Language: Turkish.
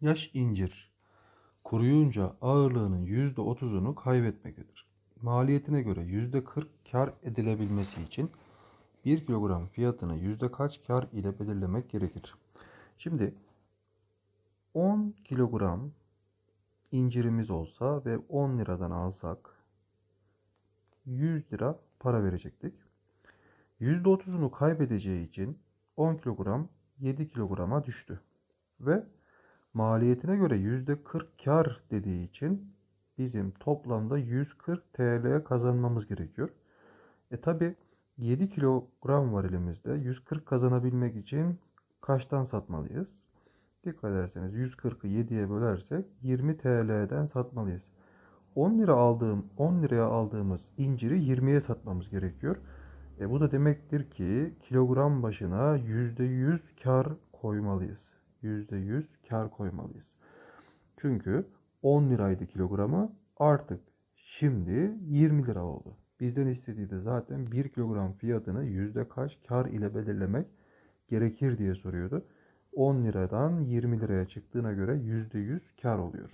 Yaş incir kuruyunca ağırlığının %30'unu kaybetmektedir. Maliyetine göre %40 kar edilebilmesi için 1 kilogram fiyatını yüzde kaç kar ile belirlemek gerekir? Şimdi 10 kilogram incirimiz olsa ve 10 liradan alsak 100 lira para verecektik. %30'unu kaybedeceği için 10 kilogram 7 kilograma düştü. Ve maliyetine göre %40 kar dediği için bizim toplamda 140 TL kazanmamız gerekiyor. E tabi 7 kilogram var elimizde. 140 kazanabilmek için kaçtan satmalıyız? Dikkat ederseniz 140'ı 7'ye bölersek 20 TL'den satmalıyız. 10 lira aldığım 10 liraya aldığımız inciri 20'ye satmamız gerekiyor. E bu da demektir ki kilogram başına %100 kar koymalıyız. %100 kar koymalıyız. Çünkü 10 liraydı kilogramı artık şimdi 20 lira oldu. Bizden istediği de zaten 1 kilogram fiyatını yüzde kaç kar ile belirlemek gerekir diye soruyordu. 10 liradan 20 liraya çıktığına göre %100 kar oluyor.